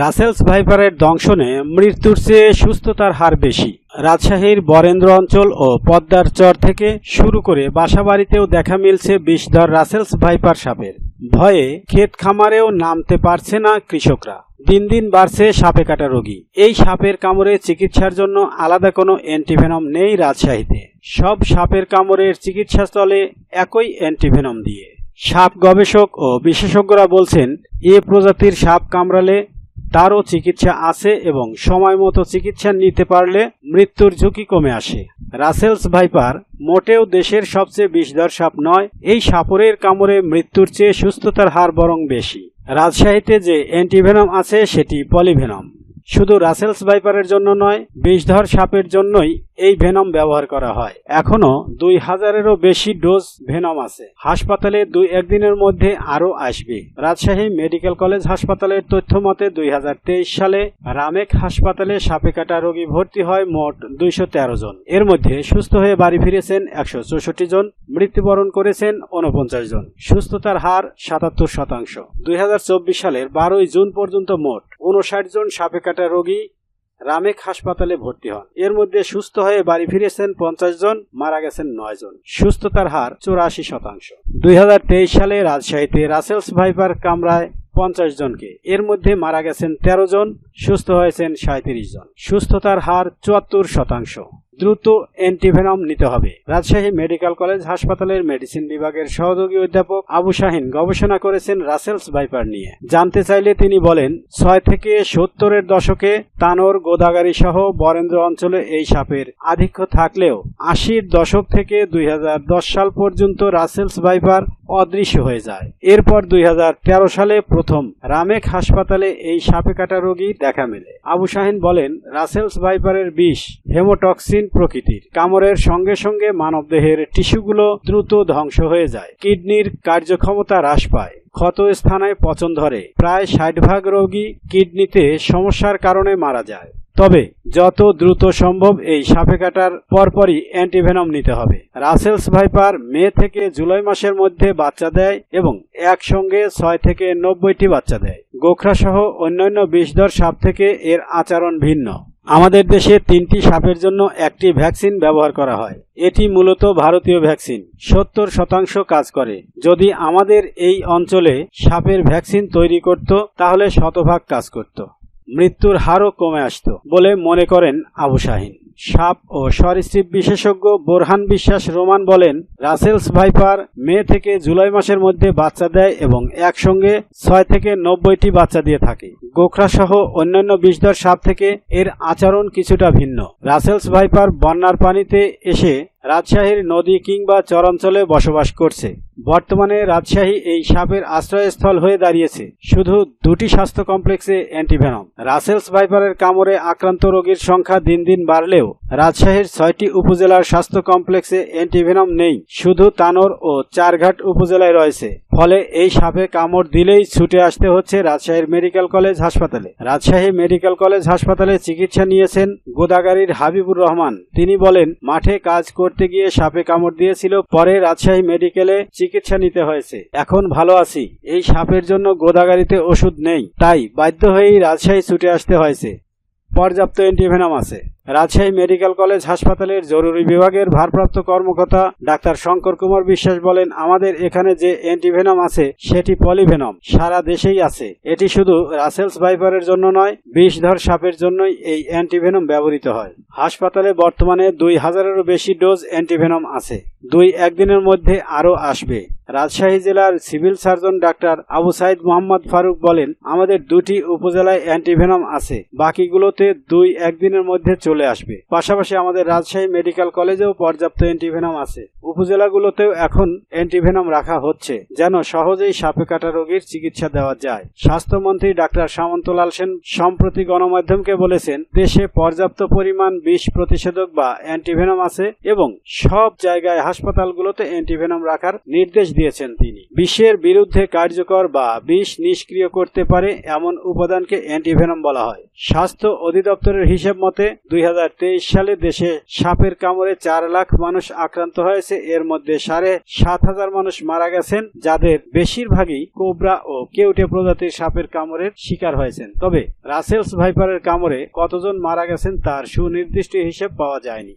রাসেলস ভাইপারের দংশনে মৃত্যুর চেয়ে সুস্থতার হার বেশি। রাজশাহীর বরেন্দ্র অঞ্চল ও পদ্মার চর থেকে শুরু করে বাসাবাড়িতেও দেখা মিলছে বিষধর রাসেলস ভাইপার সাপের। ভয়ে ক্ষেত খামারেও নামতে পারছে না কৃষকরা। দিন দিন বাড়ছে সাপে কাটা রোগী। এই সাপের কামড়ে চিকিৎসার জন্য আলাদা কোনো অ্যান্টিভেনম নেই রাজশাহীতে। সব সাপের কামড়ের চিকিৎসা চলে একই অ্যান্টিভেনম দিয়ে। সাপ গবেষক ও বিশেষজ্ঞরা বলছেন, এ প্রজাতির সাপ কামড়ালে তারও চিকিৎসা আছে এবং সময় মতো চিকিৎসা নিতে পারলে মৃত্যুর ঝুঁকি কমে আসে। রাসেলস ভাইপার মোটেও দেশের সবচেয়ে বিষধর সাপ নয়, এই সাপরের কামড়ে মৃত্যুর চেয়ে সুস্থতার হার বরং বেশি। রাজশাহীতে যে অ্যান্টিভেনম আছে সেটি পলিভেনম। শুধু রাসেলস ভাইপারের জন্য নয়, বিষধর সাপের জন্যই এই ভেনম ব্যবহার করা হয়। এখনও দুই হাজারেরও বেশি ডোজ ভেনম আছে। হাসপাতালে দুই একদিনের মধ্যে আরও আসবে। রাজশাহী মেডিকেল কলেজ হাসপাতালের তথ্য মতে, দুই হাজার তেইশ সালে রামেক হাসপাতালে সাপে কাটা রোগী ভর্তি হয় মোট দুইশ তেরো জন। এর মধ্যে সুস্থ হয়ে বাড়ি ফিরেছেন একশো চৌষট্টি জন, মৃত্যুবরণ করেছেন উনপঞ্চাশ জন। সুস্থতার হার সাতাত্তর শতাংশ। দুই হাজার চব্বিশ সালের বারোই জুন পর্যন্ত মোট উনষাট জন সাপে কাটা রোগী রামেক হাসপাতালে ভর্তি হন। এর মধ্যে সুস্থ হয়ে বাড়ি ফিরেছেন পঞ্চাশ জন, মারা গেছেন নয় জন। সুস্থতার হার চৌরাশি শতাংশ। দুই হাজার তেইশ সালে রাজশাহীতে রাসেলস ভাইপার কামরায় পঞ্চাশ জনকে। এর মধ্যে মারা গেছেন তেরো জন, সুস্থ হয়েছেন সাঁত্রিশ জন। সুস্থতার হার চুয়াত্তর শতাংশ। দ্রুত অ্যান্টিভেনম নিতে হবে। রাজশাহী মেডিকেল কলেজ হাসপাতালের মেডিসিন বিভাগের সহযোগী অধ্যাপক আবু শাহিন গবেষণা করেছেন রাসেলস ভাইপার নিয়ে। জানতে চাইলে তিনি বলেন, ছয় থেকে সত্তরের দশকে তানোর গোদাগাড়ি সহ বরেন্দ্র অঞ্চলে এই সাপের আধিক্য থাকলেও আশির দশক থেকে দুই হাজার দশ সাল পর্যন্ত রাসেলস ভাইপার অদৃশ্য হয়ে যায়। এরপর দুই হাজার তেরো সালে প্রথম রামেক হাসপাতালে এই সাপে কাটা রোগী দেখা মেলে। আবু শাহিন বলেন, রাসেলস ভাইপারের বিষ হেমোটক্সিন প্রকৃতির। কামড়ের সঙ্গে সঙ্গে মানবদেহের টিস্যুগুলো দ্রুত ধ্বংস হয়ে যায়। কিডনির কার্যক্ষমতা হ্রাস পায়। ক্ষত স্থানে পচন ধরে। প্রায় ষাট ভাগ রোগী কিডনিতে সমস্যার কারণে মারা যায়। তবে যত দ্রুত সম্ভব এই সাপে কাটার পরপরই অ্যান্টিভেনম নিতে হবে। রাসেলস ভাইপার মে থেকে জুলাই মাসের মধ্যে বাচ্চা দেয় এবং একসঙ্গে ছয় থেকে নব্বইটি বাচ্চা দেয়। গোখরা সহ অন্যান্য বিষধর সাপ থেকে এর আচরণ ভিন্ন। আমাদের দেশে তিনটি সাপের জন্য একটি ভ্যাকসিন ব্যবহার করা হয়। এটি মূলত ভারতীয় ভ্যাকসিন। সত্তর শতাংশ কাজ করে। যদি আমাদের এই অঞ্চলে সাপের ভ্যাকসিন তৈরি করত, তাহলে শতভাগ কাজ করত। মৃত্যুর হারও কমে আসত বলে মনে করেন আবু শাহিন। সাপ ও সরীসৃপ বিশেষজ্ঞ বোরহান বিশ্বাস রোমান বলেন, রাসেলস ভাইপার মে থেকে জুলাই মাসের মধ্যে বাচ্চা দেয় এবং একসঙ্গে ছয় থেকে নব্বইটি বাচ্চা দিয়ে থাকে। গোখরা সহ অন্যান্য বিষধর সাপ থেকে এর আচরণ কিছুটা ভিন্ন। রাসেলস ভাইপার বন্যার পানিতে এসে রাজশাহীর নদী কিংবা চরাঞ্চলে বসবাস করছে। বর্তমানে রাজশাহী এই সাপের আশ্রয়স্থল হয়ে দাঁড়িয়েছে। শুধু দুটি স্বাস্থ্য কমপ্লেক্সে অ্যান্টিভেনম। রাসেলস ভাইপারের কামড়ে আক্রান্ত রোগীর সংখ্যা দিন দিন বাড়লেও রাজশাহীর ছয়টি উপজেলার স্বাস্থ্য কমপ্লেক্সে অ্যান্টিভেনম নেই। শুধু তানোর ও চারঘাট উপজেলায় রয়েছে। ফলে এই সাপে কামড় দিলেই ছুটে আসতে হচ্ছে রাজশাহীর মেডিকেল কলেজ হাসপাতালে। রাজশাহী মেডিকেল কলেজ হাসপাতালে চিকিৎসা নিয়েছেন গোদাগাড়ির হাবিবুর রহমান। তিনি বলেন, মাঠে কাজ করতে গিয়ে সাপে কামড় দিয়েছিল, পরে রাজশাহী মেডিকেলে চিকিৎসা নিতে হয়েছে। এখন ভালো আছি। এই সাপের জন্য গোদাগাড়িতে ওষুধ নেই। তাই বাধ্য হয়েই রাজশাহী ছুটে আসতে হয়েছে। পর্যাপ্ত অ্যান্টিভেনাম আছে। রাজশাহী মেডিকেল কলেজ হাসপাতালের জরুরি বিভাগের ভারপ্রাপ্ত কর্মকর্তা ডাক্তার শঙ্কর কুমার বিশ্বাস বলেন, আমাদের এখানে যে অ্যান্টিভেনম আছে, সেটি পলিভেনম। সারা দেশেই আছে। এটি শুধু রাসেলস ভাইপারের জন্য নয় বিষধর সাপের জন্যই এই অ্যান্টিভেনম ব্যবহৃত হয়। হাসপাতালে বর্তমানে দুই হাজারেরও বেশি ডোজ অ্যান্টিভেনম আছে। দুই একদিনের মধ্যে আরও আসবে। রাজশাহী জেলার civil surgeon doctor Abu Sayeed Mohammad Faruque বলেন, আমাদের দুটি উপজেলায় অ্যান্টিভেনম আছে। বাকিগুলোতে দুই একদিনের মধ্যে চলে আসবে। পাশাপাশি আমাদের রাজশাহী মেডিকেল কলেজেও পর্যাপ্ত অ্যান্টিভেনম আছে। উপজেলাগুলোতেও এখন অ্যান্টিভেনম রাখা হচ্ছে, যেন সহজেই সাপে কাটা রোগীর চিকিৎসা দেওয়া যায়। স্বাস্থ্যমন্ত্রী ডাক্তার সামন্তলাল সেন সম্প্রতি গণমাধ্যমকে বলেছেন, দেশে পর্যাপ্ত পরিমাণ বিষ প্রতিষেধক বা অ্যান্টিভেনম আছে এবং সব জায়গায় হাসপাতালগুলোতে অ্যান্টিভেনম রাখার নির্দেশ দিয়েছেন তিনি। বিষের বিরুদ্ধে কার্যকর বা বিষ নিষ্ক্রিয় করতে পারে এমন উপাদানকে অ্যান্টিভেনম বলা হয়। স্বাস্থ্য অধিদপ্তরের হিসেব মতে দুই দুই সালে দেশে সাপের কামড়ে চার লাখ মানুষ আক্রান্ত হয়েছে। এর মধ্যে সাড়ে সাত হাজার মানুষ মারা গেছেন, যাদের বেশিরভাগই কোবরা ও কেউটে প্রজাতির সাপের কামড়ের শিকার হয়েছেন। তবে রাসেলস ভাইপারের কামড়ে কতজন মারা গেছেন তার সুনির্দিষ্ট হিসেব পাওয়া যায়নি।